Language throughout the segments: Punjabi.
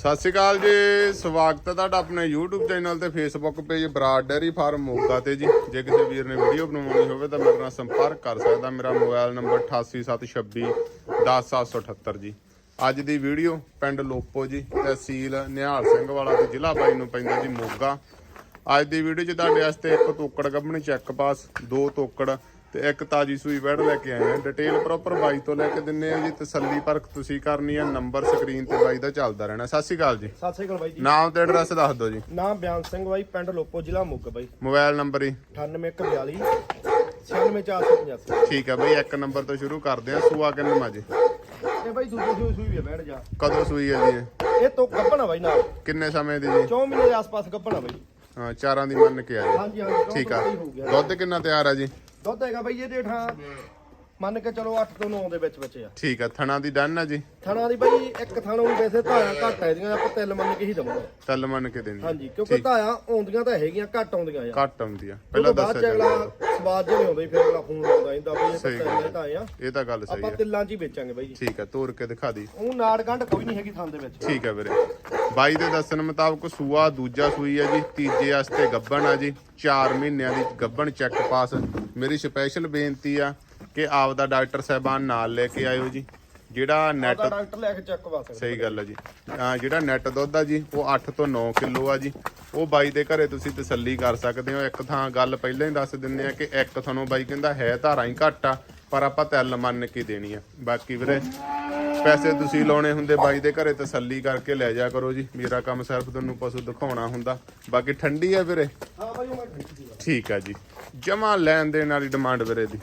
ਸਤਿ ਸ਼੍ਰੀ ਅਕਾਲ ਜੀ, ਸਵਾਗਤ ਹੈ ਤੁਹਾਡਾ ਆਪਣੇ YouTube ਚੈਨਲ ਤੇ Facebook page Brar dairy farm Moga ਤੇ ਜੀ। ਜੇ ਕਿਸੇ ਵੀਰ ਨੇ ਵੀਡੀਓ ਬਣਾਉਣੀ ਹੋਵੇ ਤਾਂ ਮੇਰੇ ਨਾਲ ਸੰਪਰਕ ਕਰ ਸਕਦਾ, ਮੇਰਾ ਮੋਬਾਈਲ ਨੰਬਰ 8876 10778 ਜੀ। ਅੱਜ ਦੀ ਵੀਡੀਓ ਪਿੰਡ ਲੋਪੋ ਜੀ, ਤਹਿਸੀਲ ਨਿਹਾਲ ਸਿੰਘ ਵਾਲਾ ਤੇ ਜ਼ਿਲ੍ਹਾ ਬਾਈ ਨੂੰ ਪੈਂਦਾ ਜੀ ਮੋਗਾ। ਅੱਜ ਦੀ ਵੀਡੀਓ 'ਚ ਤੁਹਾਡੇ ਵਾਸਤੇ ਇੱਕ ਤੋਕੜ ਗੱਭਣੀ ਚੈੱਕ ਪਾਸ ਦੋ ਤੋਕੜ ਤੇ ਇੱਕ ਤਾਜੀ ਸੂਈ ਬੈਡ ਲੈ ਕੇ ਆਏ ਆ। ਡਿਟੇਲ ਪ੍ਰੋਪਰ ਬਾਈ ਤੋਂ ਲੈ ਕੇ ਦਿੰਨੇ ਆ ਜੀ। ਤਸੱਲੀ ਪਰਖ ਤੁਸੀਂ ਕਰਨੀ ਆ। ਨੰਬਰ ਸਕਰੀਨ ਤੇ ਬਾਈ ਦਾ ਚੱਲਦਾ ਰਹਿਣਾ। ਸਤਿ ਸ਼੍ਰੀ ਅਕਾਲ ਜੀ। ਸਤਿ ਸ੍ਰੀ ਅਕਾਲ ਬਾਈ ਜੀ। ਨਾਮ ਤੇ ਐਡਰੈਸ ਦੱਸ ਦਿਓ ਜੀ। ਨਾਮ ਬਿਆਨ ਸਿੰਘ ਬਾਈ ਪਿੰਡ ਲੋਪੋ ਜ਼ਿਲ੍ਹਾ ਮੁੱਗ ਬਾਈ। ਮੋਬਾਈਲ ਨੰਬਰ ਹੀ 9842 96485 ਠੀਕ ਆ ਬਈ ਇੱਕ ਨੰਬਰ ਤੋਂ ਸ਼ੁਰੂ ਕਰਦੇ ਆ। ਸੂਆ ਕਿੰਨੇ ਮਾਜੀ ਇਹ ਬਾਈ ਦੂਜੀ ਸੂਈ ਸੂਈ ਵੀ ਬੈਠ ਜਾ। ਕਦੋਂ ਸੂਈ ਹੈ ਜੀ ਇਹ? ਇਹ ਤੋਂ ਗੱਪਣਾ ਬਾਈ ਨਾਲ। ਕਿੰਨੇ ਸਮੇਂ ਦੀ ਜੀ? 4 ਮਹੀਨੇ ਦੇ ਆਸ-ਪਾਸ ਗੱਪਣਾ ਬਾਈ। ਹਾਂ ਚਾਰਾਂ ਦੀ ਮੰਨ ਕੇ ਆ ਜੀ। ਹਾਂਜੀ ਹਾਂਜੀ ਠੀਕ ਆ। ਹੋ ਗਿਆ। ਦੁੱਧ ਕਿੰਨਾ ਤਿਆਰ ਆ ਜੀ? ਦੁੱਧ ਹੈਗਾ ਬਾਈ ਇਹਦੇ ਠਾਂ ਮੰਨ ਕੇ ਚਲੋ 8 ਤੋਂ 9 ਦੇ ਵਿੱਚ ਵਿੱਚ ਆ। ਠੀਕ ਆ ਥਣਾ ਦੀ ਡਨ ਆ ਜੀ? ਥਣਾ ਦੀ ਬਾਈ ਇੱਕ ਥਾਣੋਂ ਵੀ ਵੈਸੇ ਧਾਰਾਂ ਘੱਟ ਹੈ ਦੀਆਂ ਆਪਾਂ ਤਿਲ ਮੰਨ ਕੇ ਹੀ ਦਵਾਂਗੇ। ਤਲ ਮੰਨ ਕੇ ਦੇਣੀ ਹਾਂਜੀ ਕਿਉਂਕਿ ਧਾਰਾਂ ਆਉਂਦੀਆਂ ਤਾਂ ਹੈਗੀਆਂ ਘੱਟ ਆਉਂਦੀਆਂ ਆ। ਘੱਟ ਆਉਂਦੀ ਆ ਪਹਿਲਾਂ ਦੱਸਿਆ ਅਗਲਾ ਜਾਊਗਾ। ਸਵਾਦ ਜਿਹਾ ਨਹੀਂ ਆਉਂਦਾ ਜੀ, ਫਿਰ ਅਗਲਾ ਫੋਨ ਲਾਉਂਦਾ ਇਹਦਾ ਬਈ ਇਹ ਸਹੀ ਗੱਲ ਤਿਲ ਤਾਂ ਆ। ਇਹ ਤਾਂ ਗੱਲ ਸਹੀ ਆਪਾਂ ਆ। ਤਿੱਲਾਂ 'ਚ ਹੀ ਵੇਚਾਂਗੇ ਬਾਈ ਜੀ। ਠੀਕ ਆ ਤੋਰ ਕੇ ਦਿਖਾ ਦੀ। ਉਹ ਨਾੜ ਗੰਢ ਕੋਈ ਨਹੀਂ ਹੈਗੀ ਥਾਂ ਦੇ ਵਿੱਚ। ਠੀਕ ਆ ਵੀਰੇ। ਬਾਈ ਦੇ ਦੱਸਣ ਮੁਤਾਬਕ ਸੂਆ ਦੂਜਾ ਸੂਈ ਆ ਜੀ ਤੀਜੇ ਵਾਸਤੇ ਗੱਬਣ ਆ ਜੀ। 4 ਮਹੀਨਿਆਂ ਦੀ ਗੱਬਣ ਚੈੱਕ ਪਾਸ ਮੇਰੀ ਸਪੈਸ਼ਲ ਬੇਨਤੀ ਆ ਕਿ ਆਪ ਦਾ ਡਾਕਟਰ ਸਾਹਿਬਾਨ ਨਾਲ ਲੈ ਕੇ ਆਇਓ ਜੀ। ਜਿਹੜਾ ਨੈਟ ਡਾਕਟਰ ਲੈ ਕੇ ਚੈੱਕ ਕਰਵਾ ਸਕਦਾ। ਸਹੀ ਗੱਲ ਆ ਜੀ। ਅਹ ਜਿਹੜਾ ਨੈਟ ਦੁੱਧ ਆ ਜੀ ਉਹ 8 ਤੋਂ 9 ਕਿਲੋ ਆ ਜੀ। ਉਹ ਬਾਈ ਦੇ ਘਰੇ ਤੁਸੀਂ ਤਸੱਲੀ ਕਰ ਸਕਦੇ ਹੋ। ਇੱਕ ਥਾਂ ਗੱਲ ਪਹਿਲਾਂ ਹੀ ਦੱਸ ਦਿੰਦੇ ਆ ਕਿ ਇੱਕ ਤੁਹਾਨੂੰ ਬਾਈ ਕਹਿੰਦਾ ਹੈ ਧਾਰਾਂ ਹੀ ਘੱਟ ਆ ਪਰ ਆਪਾਂ ਤਿਲ ਮੰਨ ਕੇ ਦੇਣੀ ਆ। ਬਾਕੀ ਵੀਰੇ ਪੈਸੇ ਤੁਸੀਂ ਲਾਉਣੇ ਹੁੰਦੇ ਬਾਈ ਦੇ ਘਰੇ ਤਸੱਲੀ ਕਰਕੇ ਲੈ ਜਾ ਕਰੋ ਜੀ। ਮੇਰਾ ਕੰਮ ਸਿਰਫ ਤੁਹਾਨੂੰ ਪਸ਼ੂ ਦਿਖਾਉਣਾ ਹੁੰਦਾ। ਬਾਕੀ ਠੰਡੀ ਆ ਵੀਰੇ? ਹਾਂ ਬਾਈ ਮੈਂ ਠੀਕ ਆ। ਜੀ। ਜਮਾ ਲੈਣ ਦੇਣ ਵਾਲੀ ਡਿਮਾਂਡ ਵੀਰੇ ਦੀ।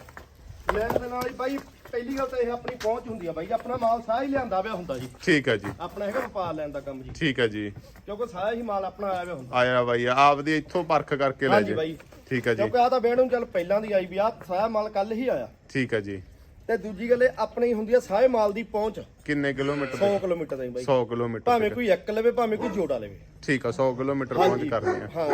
ਲੈਣ ਦੇ ਨਾਲ ਹੀ ਬਾਈ ਪਹਿਲੀ ਗੱਲ ਤਾਂ ਇਹ ਆਪਣੀ ਪਹੁੰਚ ਹੁੰਦੀ ਆ ਬਾਈ ਆਪਣਾ ਮਾਲ ਸਾਰਾ ਹੀ ਲਿਆਂਦਾ ਪਿਆ ਹੁੰਦਾ ਜੀ। ਠੀਕ ਆ ਜੀ। ਆਪਣਾ ਹੈਗਾ ਵਪਾਰ ਲੈਣ ਦਾ ਕੰਮ ਜੀ। ਠੀਕ ਆ ਜੀ। ਕਿਉਂਕਿ ਸਾਰਾ ਹੀ ਮਾਲ ਆਪਣਾ ਆਇਆ ਪਿਆ ਹੁੰਦਾ। ਆਇਆ ਬਾਈ ਆਪਦੀ ਇੱਥੋਂ ਪਰਖ ਕਰਕੇ ਲੈ ਹਾਂਜੀ ਜੇ। ਬਾਈ। ਠੀਕ ਆ ਜੀ। ਕਿਉਂਕਿ ਆ ਤਾਂ ਨੂੰ ਚੱਲ ਪਹਿਲਾਂ ਦੀ ਆਈ ਵੀ ਆ ਸਾਰਾ ਮਾਲ ਕੱਲ ਹੀ ਆਇਆ। ਠੀਕ ਆ ਜੀ। ਤੇ ਦੂਜੀ ਗੱਲ ਇਹ ਆਪਣੀ ਹੁੰਦੀ ਆ ਸਾਰੇ ਮਾਲ ਦੀ ਪਹੁੰਚ। ਕਿੰਨੇ ਕਿਲੋਮੀਟਰ 100 ਕਿਲੋਮੀਟਰ ਦੀ ਬਾਈ। 100 ਕਿਲੋਮੀਟਰ ਭਾਵੇਂ ਕੋਈ ਇੱਕ ਲਵੇ ਭਾਵੇਂ ਕੋਈ ਜੋੜਾ ਲਵੇ। ਠੀਕ ਆ 100 ਕਿਲੋਮੀਟਰ ਪਹੁੰਚ ਕਰਨੀ ਆ। ਹਾਂ।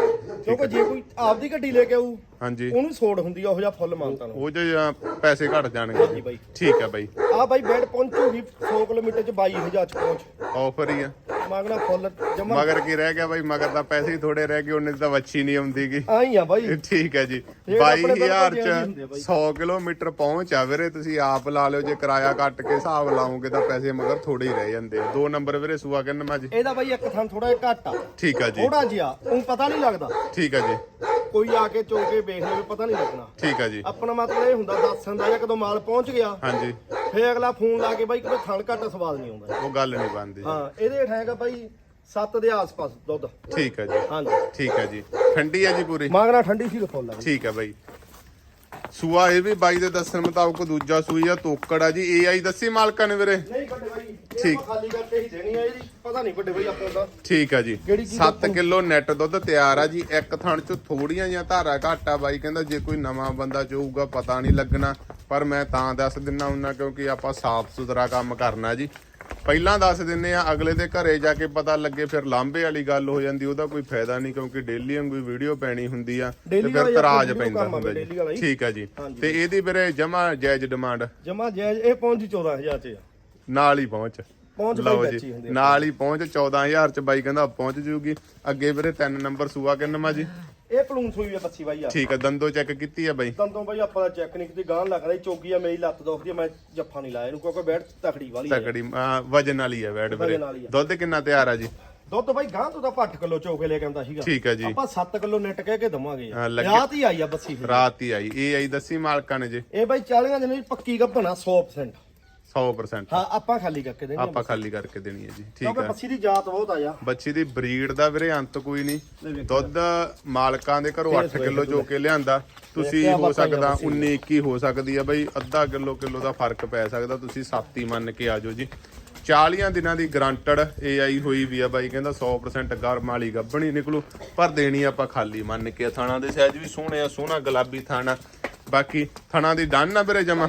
ਕਿਉਂਕਿ ਜੇ। ਕੋਈ ਆਪਦੀ ਗੱਡੀ ਲੈ ਕੇ ਆਊ ਹਾਂਜੀ। ਉਹਨੂੰ ਸੋੜ ਹੁੰਦੀ ਆ ਉਹ ਜਿਹਾ ਫੁੱਲ ਮਾਨਤਾ ਨੂੰ ਉਹ ਜੇ ਅ, ਪੈਸੇ ਘਟ ਜਾਣਗੇ। ਹਾਂਜੀ ਬਾਈ। ਠੀਕ ਆ ਬਾਈ। ਆ ਬਾਈ ਬੈਡ ਪਹੁੰਚੂਗੀ 100 ਕਿਲੋਮੀਟਰ ਚ 22000 ਚ ਪਹੁੰਚ। ਆਫਰ ਹੀ ਆ। ਮੰਗਣਾ ਫੁੱਲ ਜਮਾ। ਮਗਰ ਕੀ ਰਹਿ ਗਿਆ ਬਾਈ? ਮਗਰ ਤਾਂ ਪੈਸੇ ਹੀ ਥੋੜੇ ਰਹਿ ਗਏ ਉਹਨੇ ਤਾਂ ਵੱਛੀ ਨਹੀਂ ਆਉਂਦੀਗੀ ਆਈ ਆ ਬਾਈ। ਠੀਕ ਹੈ ਜੀ। ਇਹ ਆਪਣੇ 22000 ਬਿਲਕੁਲ ਚ ਹੁੰਦੇ ਆ ਬਾਈ। 100 ਕਿਲੋਮੀਟਰ ਪਹੁੰਚ ਆ ਵੀਰੇ ਤੁਸੀਂ ਆਪ ਲਾ ਲਿਓ ਜੇ ਕਿਰਾਇਆ ਕੱਟ ਕੇ ਹਿਸਾਬ ਲਾਓਗੇ ਤਾਂ ਪੈਸੇ ਮਗਰ ਥੋੜੇ ਹੀ ਰਹਿ ਜਾਂਦੇ ਆ। ਦੋ ਨੰਬਰ ਵੀਰੇ ਸੂਆ ਕਿੰਨਾ ਮਾ ਜੀ? ਇਹਦਾ ਬਾਈ ਇੱਕ ਥਾਂ ਥੋੜਾ ਜਿਹਾ ਘੱਟ ਆ। ਠੀਕ ਆ ਜੀ। ਥੋੜਾ ਜਿਹਾ ਉਹ ਪਤਾ ਨਹੀਂ ਲੱਗਦਾ। ਠੀਕ ਆ ਜੀ। ਕੋਈ ਆ ਕੇ ਚੋ ਕੇ ਵੇਖ ਲਵੇ ਪਤਾ ਨਹੀਂ ਲੱਗਣਾ। ਠੀਕ ਆ ਜੀ। ਆਪਣਾ ਮਤਲਬ ਇਹ ਹੁੰਦਾ ਦੱਸਣ ਦਾ ਜਾਂ ਕਦੋਂ ਮਾਲ ਪਹੁੰਚ ਗਿਆ ਹਾਂਜੀ। ਫੇਰ ਅਗਲਾ ਫੋਨ ਲਾ ਕੇ ਬਾਈ ਕਿਤੇ ਥਣ ਘੱਟ ਸਵਾਦ ਨਹੀਂ ਆਉਂਦਾ। ਉਹ ਗੱਲ ਨਹੀਂ ਬਣਦੀ। ਹਾਂ ਇਹਦੇ ਹੇਠ ਹੈਗਾ ਬਾਈ 7 ਦੇ ਆਸ-ਪਾਸ ਦੁੱਧ। ਠੀਕ ਆ ਜੀ। ਹਾਂਜੀ। ਠੀਕ ਆ ਜੀ। ਠੰਡੀ ਆ ਜੀ ਪੂਰੀ। ਮੰਗਣਾ ਠੰਡੀ ਸੀ ਫੁੱਲ ਆ। ਠੀਕ ਹੈ ਬਾਈ। ਸੂਆ ਇਹ ਵੀ ਬਾਈ ਦੇ ਦੱਸਣ ਮੁਤਾਬਕ ਦੂਜਾ ਸੂਈ ਆ ਤੋਕੜ ਆ ਜੀ। ਏਆਈ ਦੱਸੀ ਮਾਲਕਾਂ ਨੇ ਵੀਰੇ? ਨਹੀਂ ਵੱਡੇ ਬਾਈ ਇਹ ਠੀਕ। ਖਾਲੀ ਕਰਕੇ ਹੀ ਦੇਣੀ ਆ ਇਹਦੀ ਪਤਾ ਨਹੀਂ ਵੱਡੇ ਬਾਈ ਆਪਾਂ ਦਾ। ਠੀਕ ਆ ਜੀ। ਕਿਹੜੀ ਚੀਜ਼ 7 ਕਿਲੋ ਨੈਟ ਦੁੱਧ ਤਿਆਰ ਆ ਜੀ। ਇੱਕ ਥਣ ਚ ਥੋੜੀਆਂ ਜਿਹੀਆਂ ਧਾਰਾ ਘੱਟ ਬਾਈ। ਕਹਿੰਦਾ ਜੇ ਕੋਈ ਨਵਾਂ ਬੰਦਾ ਚਾਹੂਗਾ ਪਤਾ ਨਹੀਂ ਲੱਗਣਾ। ਪਰ ਮੈਂ ਤਾਂ ਦੱਸ ਦਿੰਨਾ ਹੁੰਨਾ ਕਿਉਂਕਿ ਆਪਾਂ ਸਾਫ਼ ਸੁਥਰਾ ਕੰਮ ਕਰਨਾ ਜੀ। ਪਹਿਲਾਂ ਦੱਸ ਦਿੰਨੇ ਆ ਅਗਲੇ ਦੇ ਘਰੇ ਜਾ ਕੇ ਪਤਾ ਲੱਗੇ ਫਿਰ ਲਾਂਬੇ ਵਾਲੀ ਗੱਲ ਹੋ ਜਾਂਦੀ ਉਹਦਾ ਕੋਈ ਫਾਇਦਾ ਨਹੀਂ ਕਿਉਂਕਿ ਡੇਲੀ ਵਾਂਗੂ ਵੀਡੀਓ ਪੈਣੀ ਹੁੰਦੀ ਆ ਤੇ Daily ਫਿਰ ਵਾਲਾ ਤਰਾਜ ਪੈਂਦਾ ਕੰਮ ਆ ਹੁੰਦਾ daily ਵਾਲਾ ਜੀ ਹੀ। ਠੀਕ ਆ ਜੀ। ਤੇ ਇਹਦੀ ਵੀਰੇ ਜਮਾ ਜਾਇਜ਼ ਡਿਮਾਂਡ ਜਮਾ ਜਾਇਜ਼ ਇਹ ਪਹੁੰਚ 14000 ਚ ਆ। ਨਾਲ ਹੀ ਪਹੁੰਚ। ਪਹੁੰਚ ਲਓ ਬਾਈ ਜੀ ਬੱਚੀ ਹੁੰਦੀ ਆ। ਨਾਲ ਹੀ ਪਹੁੰਚ 14000 ਚ ਬਾਈ ਕਹਿੰਦਾ ਪਹੁੰਚ ਜੂਗੀ। ਅੱਗੇ ਵੀਰੇ ਤਿੰਨ ਨੰਬਰ ਸੂਆ ਕਿੰਨਮਾ ਜੀ? ਇਹ ਪਲੂਨ ਸੂਈ ਆ ਬੱਚੀ ਬਾਈ ਆ। ਠੀਕ ਆ ਦੰਦੋ ਚੈੱਕ ਕੀਤੀ ਆ ਬਾਈ? ਤੰਦੋਂ ਬਾਈ ਆਪਾਂ ਦਾ ਚੈੱਕ ਨਹੀਂ ਕੀਤੀ ਗਾਂ ਲੱਗਦਾ ਚੋਗੀ ਆ ਮੇਰੀ ਲੱਤ ਦੁਖਦੀ ਆ ਮੈਂ ਜੱਫਾ ਨਹੀਂ ਲਾਇਆ ਇਹਨੂੰ ਕਿਉਂਕਿ ਬੈਠ ਤਕੜੀ ਵਾਲੀ ਆ। ਤਕੜੀ ਵਜਨ ਵਾਲੀ ਆ ਵੈਟ ਵੀਰੇ। ਦੁੱਧ ਕਿੰਨਾ ਤਿਆਰ ਆ ਜੀ? ਦੁੱਧ ਬਾਈ ਗਾਂ ਤੋਂ ਤਾਂ 8 ਕਿਲੋ ਚੋਕੇ ਲੈ ਕੇ ਆਂਦਾ ਸੀਗਾ। ਠੀਕ ਆ ਜੀ। ਆਪਾਂ 7 ਕਿਲੋ ਨੈਟ ਕਹਿ ਕੇ ਦਵਾਂਗੇ। ਰਾਤ ਹੀ ਆਈ ਆ ਬੱਸੀ। ਰਾਤ ਹੀ ਆਈ। ਇਹ ਆਈ ਦੱਸੀ ਮਾਲਕਾਂ ਨੇ ਜੀ। ਇਹ ਬਾਈ 40 ਦਿਨਾਂ ਦੀ ਪੱਕੀ ਗੱਭਣਾ 100% 100% ਹਾਂ ਆਪਾਂ ਖਾਲੀ ਕਰਕੇ ਦੇਣੀ ਆ ਆਪਾਂ ਖਾਲੀ ਕਰਕੇ ਦੇਣੀ ਹੈ ਜੀ ਠੀਕ ਕਿਉਂਕਿ ਆ। ਬੱਸੀ ਦੀ ਜਾਤ ਬਹੁਤ ਆ ਜਾ ਬੱਚੀ ਦੀ ਬਰੀਡ ਦਾ ਵੀਰੇ ਅੰਤ ਕੋਈ ਨਹੀਂ। ਦੁੱਧ ਮਾਲਕਾਂ ਦੇ ਘਰੋਂ 8 ਸਵੇਰ ਕਿਲੋ ਕੇ ਲਿਆਂਦਾ ਤੁਸੀਂ ਹੋ ਸਕਦਾ ਬੱਚੀ 19 21 ਹੋ ਸਕਦੀ ਆ ਬਈ ਅੱਧਾ ਕਿਲੋ ਕਿਲੋ ਦਾ ਫ਼ਰਕ ਪੈ ਸਕਦਾ ਤੁਸੀਂ ਸੱਤ ਹੀ ਮੰਨ ਕੇ ਆਜੋ ਜੀ। 40 ਦਿਨਾਂ ਦੀ ਗਰੰਟਡ ਏਆਈ ਹੋਈ ਵੀ ਆ ਬਾਈ ਕਹਿੰਦਾ 100% ਗਰਮ ਵਾਲੀ ਗੱਭਣੀ ਨਿਕਲੂ ਪਰ ਦੇਣੀ ਆਪਾਂ ਖਾਲੀ ਮੰਨ ਕੇ ਥਾਣਾ ਦੇ ਸਾਈਜ਼ ਵੀ ਸੋਹਣੇ ਆ ਸੋਹਣਾ ਗੁਲਾਬੀ ਥਾਣਾ। ਬਾਕੀ ਥਣਾ ਦੀ ਡਨ ਨਾ ਵੀਰੇ ਜਮਾ।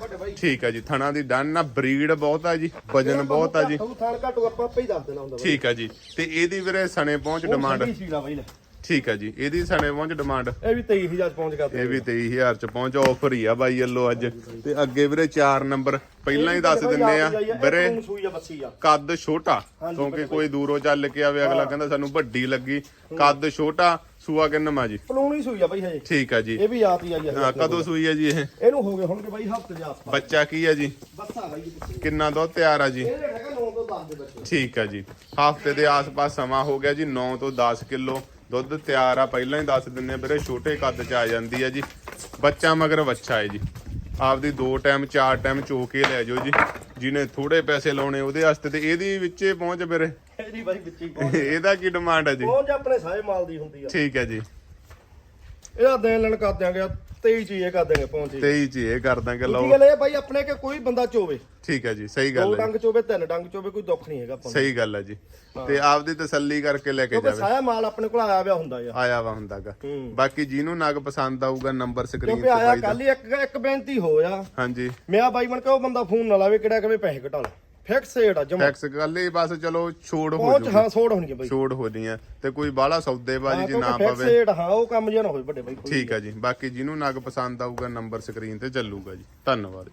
ਵੱਡੇ ਬਾਈ। ਠੀਕ ਆ ਜੀ ਥਣਾ ਦੀ ਡਨ ਨਾ ਬਰੀਡ ਬਹੁਤ ਆ ਜੀ ਵਜਨ ਬਹੁਤ ਆ ਜੀ। ਤੂੰ ਥਾਣ ਘਟੂ ਆਪਾਂ ਆਪੇ ਹੀ ਦੱਸ ਦੇਣਾ ਹੁੰਦਾ ਬਾਈ। ਠੀਕ ਆ ਜੀ ਤੇ ਇਹਦੀ ਵੀਰੇ ਸਣੇ ਪਹੁੰਚ ਡਿਮਾਂਡ ਬਾਈ ਲੈ ਠੀਕ ਆ ਜੀ ਇਹਦੀ ਸਣੇ ਪਹੁੰਚ ਡਿਮਾਂਡ ਇਹ ਵੀ 23000 ਪਹੁੰਚ ਕਰਦੇ ਇਹ ਵੀ 23000 ਚ ਪਹੁੰਚ ਆਫਰ ਹੀ ਆ ਬਾਈ ਯੱਲੋ ਅੱਜ। ਤੇ ਅੱਗੇ ਵੀਰੇ 4 ਨੰਬਰ ਪਹਿਲਾਂ ਹੀ ਦੱਸ ਦਿੰਨੇ ਆ ਵੀਰੇ ਆ ਆ। ਕੱਦ ਛੋਟਾ ਕਿਉਂਕਿ ਕੋਈ ਦੂਰੋਂ ਚੱਲ ਕੇ ਆਵੇ ਅਗਲਾ ਕਹਿੰਦਾ ਸਾਨੂੰ ਵੱਡੀ ਲੱਗੀ। ਕੱਦ ਛੋਟਾ ਸੂਆ ਕਿੰਨਾ ਜੀ? ਪਲੂਣੀ ਸੂਈ ਆ ਬਾਈ ਹਜੇ। ਠੀਕ ਆ ਜੀ। ਇਹ ਵੀ ਆਤੀ ਆ ਜੀ ਹਾਂ, ਕਦੋਂ ਸੂਈ ਆ ਜੀ ਇਹ? ਇਹਨੂੰ ਹੋ ਗਏ ਹੋਣਗੇ ਬਾਈ ਹਫ਼ਤੇ ਦੇ ਆਸ-ਪਾਸ। ਬੱਚਾ ਕੀ ਆ ਜੀ? ਬੱਸਾ ਬਾਈ ਕਿੰਨਾ ਦੁੱਧ ਤਿਆਰ ਆ ਜੀ? ਇਹ ਰੇਟ ਹੈਗਾ 9 ਤੋਂ 10 ਦੇ ਬੱਚੇ। ਠੀਕ ਆ ਜੀ। ਹਫ਼ਤੇ ਦੇ ਆਸ-ਪਾਸ ਸਮਾਂ ਹੋ ਗਿਆ ਜੀ 9 ਤੋਂ 10 ਕਿਲੋ। ਦੁੱਧ ਤਿਆਰ ਆ ਪਹਿਲਾਂ ਹੀ ਦੱਸ ਦਿੰਨੇ ਵੀਰੇ ਛੋਟੇ ਕੱਦ ਚ ਆ ਜਾਂਦੀ ਆ ਜੀ। ਬੱਚਾ ਮਗਰ ਬੱਚਾ ਹੈ ਜੀ। ਆਪਦੀ ਦੋ ਟਾਈਮ ਚਾਰ ਟਾਈਮ ਚੋ ਕੇ ਲੈ ਜਾਓ ਜੀ ਜਿਹਨੇ ਥੋੜੇ ਪੈਸੇ ਲਾਉਣੇ ਉਹਦੇ ਵਾਸਤੇ ਤੇ ਇਹਦੀ ਵਿੱਚੇ ਪਹੁੰਚ ਵੀਰੇ ਇਹਦੀ ਬਾਈ ਵਿੱਚੀ ਪਹੁੰਚ ਇਹਦਾ ਕੀ ਡਿਮਾਂਡ ਹੈ ਜੀ? ਪਹੁੰਚ ਆਪਣੇ ਸਾਰੇ ਮਾਲ ਦੀ ਹੁੰਦੀ ਆ। ਠੀਕ ਹੈ ਜੀ। ਇਹਦਾ ਦੇਣ ਲੈਣ ਕਰ ਦਿਆਂਗੇ 23 ਚ ਹੀ ਇਹ ਕਰ ਦਿਆਂਗੇ ਪਹੁੰਚ ਜੀ 23 ਜੀ ਇਹ ਕਰ ਦਾਂਗੇ ਦੂਜੀ ਲਓ। ਗੱਲ ਇਹ ਬਾਈ ਆਪਣੇ ਕੇ ਕੋਈ ਬੰਦਾ ਚੋਵੇ। ਠੀਕ ਹੈ ਜੀ ਸਹੀ ਦੋ ਗੱਲ ਹੈ ਡੰਗ ਚੋਵੇ ਤਿੰਨ ਡੰਗ ਚੋਵੇ ਕੋਈ ਦੁੱਖ ਨਹੀਂ ਹੈਗਾ ਆਪਾਂ ਨੂੰ। ਸਹੀ ਗੱਲ ਹੈ ਜੀ। ਤੇ ਆਪਦੀ ਤਸੱਲੀ ਕਰਕੇ ਲੈ ਕੇ ਕਿਉਂਕਿ ਜਾਵੇ। ਸਾਰਾ ਮਾਲ ਆਪਣੇ ਕੋਲ ਆਇਆ ਹੋਇਆ ਹੁੰਦਾ ਆ ਆਇਆ ਵਾ ਹੁੰਦਾਗਾ ਹੂੰ। ਬਾਕੀ ਜਿਹਨੂੰ ਨਗ ਪਸੰਦ ਆਊਗਾ ਨੰਬਰ ਸਕਰੀਨ ਕਿਉਂਕਿ ਤੇ ਆਇਆ ਬਾਈ ਦਾ। ਕੱਲ ਹੀ ਇੱਕ ਇੱਕ ਬੇਨਤੀ ਹੋਇਆ ਹਾਂਜੀ। ਮੈਂ ਬਾਈ ਬਣ ਕੇ ਉਹ ਬੰਦਾ ਫੋਨ ਨਾ ਲਾਵੇ ਕਿਹੜਾ ਕਵੇ ਪੈਸੇ ਘਟਾ ਲੈ। ਫਿਕਸ ਰੇਟ ਆ ਜਮਾ। ਟੈਕਸ ਗੱਲ ਹੀ ਬਸ ਚਲੋ ਛੋੜ ਹੋ ਪਹੁੰਚ ਜੂਗੀ। ਹਾਂ ਸੋੜ ਹੋਣੀ ਹੈ ਬਾਈ। ਛੋੜ ਹੋ ਦੀਆਂ ਤੇ ਕੋਈ ਬਾਹਲਾ ਸੌਦੇਬਾਜ਼ੀ ਜੇ ਨਾ ਫਿਕਸ ਪਵੇ। ਰੇਟ ਹਾਂ ਉਹ ਕੰਮ ਜਿਹਾ ਨਾ ਹੋਵੇ ਵੱਡੇ ਬਾਈ ਕੋਈ ਠੀਕ ਹੈ ਜੀ। ਬਾਕੀ ਜਿਹਨੂੰ ਨਗ ਪਸੰਦ ਆਊਗਾ ਨੰਬਰ ਸਕਰੀਨ ਤੇ ਚੱਲੂਗਾ ਜੀ। ਧੰਨਵਾਦ।